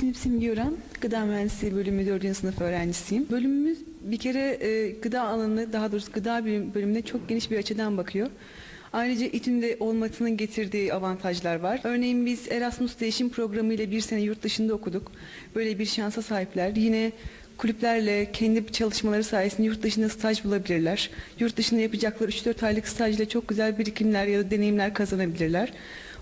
İsmim Simge Yoran. Gıda Mühendisliği bölümü 4. sınıf öğrencisiyim. Bölümümüz bir kere e, gıda alanını, daha doğrusu gıda bölüm- bölümüne çok geniş bir açıdan bakıyor. Ayrıca İTÜ'nde olmasının getirdiği avantajlar var. Örneğin biz Erasmus Değişim Programı ile bir sene yurt dışında okuduk. Böyle bir şansa sahipler. Yine kulüplerle kendi çalışmaları sayesinde yurt dışında staj bulabilirler. Yurt dışında yapacakları 3-4 aylık stajla çok güzel birikimler ya da deneyimler kazanabilirler.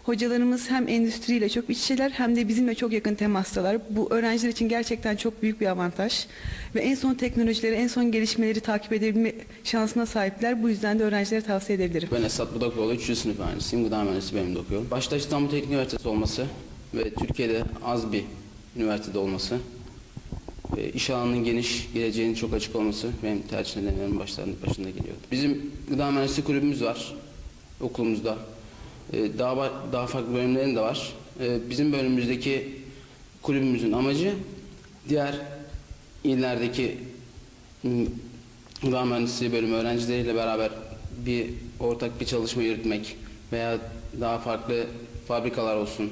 Hocalarımız hem endüstriyle çok iç içeler hem de bizimle çok yakın temastalar. Bu öğrenciler için gerçekten çok büyük bir avantaj. Ve en son teknolojileri, en son gelişmeleri takip edebilme şansına sahipler. Bu yüzden de öğrencilere tavsiye edebilirim. Ben Esat Budakoğlu, 3. sınıf öğrencisiyim. Gıda mühendisliği bölümünde okuyorum. Başta İstanbul Teknik Üniversitesi olması ve Türkiye'de az bir üniversitede olması ve iş alanının geniş, geleceğinin çok açık olması benim tercih nedenlerimin başlarında, başında geliyor. Bizim gıda mühendisliği kulübümüz var okulumuzda. Ee, Daha, daha farklı bölümlerin de var. Ee, Bizim bölümümüzdeki kulübümüzün amacı diğer illerdeki gıda mühendisliği bölümü öğrencileriyle beraber bir ortak bir çalışma yürütmek veya daha farklı fabrikalar olsun.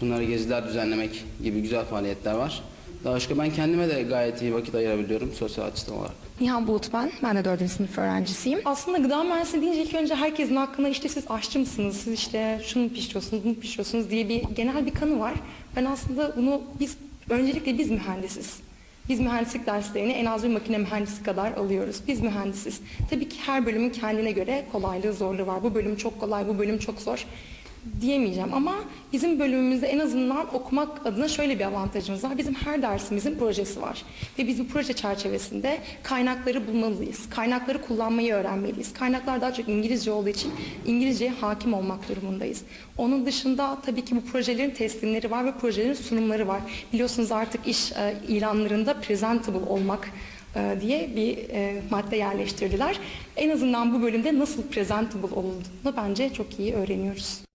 Bunlara geziler düzenlemek gibi güzel faaliyetler var. Daha başka ben kendime de gayet iyi vakit ayırabiliyorum sosyal açıdan olarak. Nihan Bulut ben. Ben de dördüncü sınıf öğrencisiyim. Aslında gıda mühendisliği deyince ilk önce herkesin aklına işte siz aşçı mısınız, siz işte şunu pişiriyorsunuz, bunu pişiriyorsunuz diye bir genel bir kanı var. Ben aslında bunu biz, öncelikle biz mühendisiz. Biz mühendislik derslerini en az bir makine mühendisi kadar alıyoruz. Biz mühendisiz. Tabii ki her bölümün kendine göre kolaylığı, zorluğu var. Bu bölüm çok kolay, bu bölüm çok zor diyemeyeceğim ama bizim bölümümüzde en azından okumak adına şöyle bir avantajımız var. Bizim her dersimizin projesi var. Ve biz bu proje çerçevesinde kaynakları bulmalıyız. Kaynakları kullanmayı öğrenmeliyiz. Kaynaklar daha çok İngilizce olduğu için İngilizceye hakim olmak durumundayız. Onun dışında tabii ki bu projelerin teslimleri var ve projelerin sunumları var. Biliyorsunuz artık iş e, ilanlarında presentable olmak e, diye bir e, madde yerleştirdiler. En azından bu bölümde nasıl presentable olduğunu bence çok iyi öğreniyoruz.